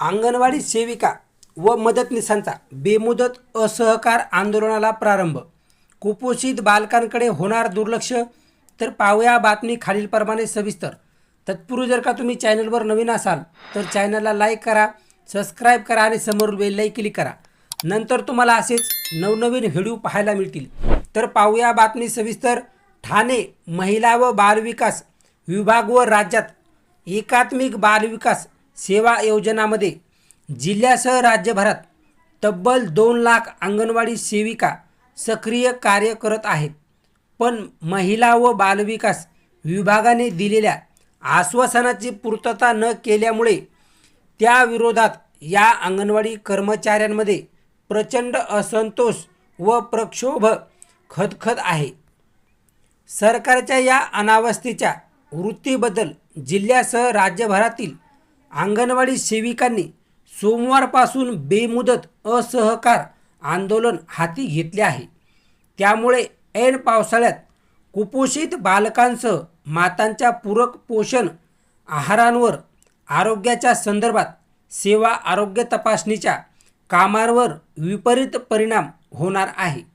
अंगणवाडी सेविका व मदतनीसांचा बेमुदत असहकार आंदोलनाला प्रारंभ. कुपोषित बालकांकडे होणार दुर्लक्ष? तर पाहूया बातमी खालीलप्रमाणे सविस्तर. तत्पूर्वी जर का तुम्ही चॅनलवर नवीन असाल तर चॅनलला लाईक करा सबस्क्राईब करा आणि समोर बेललाही क्लिक करा. नंतर तुम्हाला असेच नवनवीन व्हिडिओ पाहायला मिळतील. तर पाहूया बातमी सविस्तर ठाणे महिला व बालविकास विभाग व राज्यात एकात्मिक बालविकास सेवा योजनामध्ये जिल्ह्यासह राज्यभरात तब्बल दोन लाख अंगणवाडी सेविका सक्रिय कार्य करत आहेत. पण महिला व बालविकास विभागाने दिलेल्या आश्वासनाची पूर्तता न केल्यामुळे त्या विरोधात या अंगणवाडी कर्मचाऱ्यांमध्ये प्रचंड असंतोष व प्रक्षोभ खदखद आहे. सरकारच्या या अनावस्थेच्या वृत्तीबद्दल जिल्ह्यासह राज्यभरातील अंगणवाडी सेविकांनी सोमवारपासून बेमुदत असहकार आंदोलन हाती घेतले आहे. त्यामुळे ऐन पावसाळ्यात कुपोषित बालकांसह मातांच्या पूरक पोषण आहारांवर आरोग्याच्या संदर्भात सेवा आरोग्य तपासणीच्या कामांवर विपरीत परिणाम होणार आहे.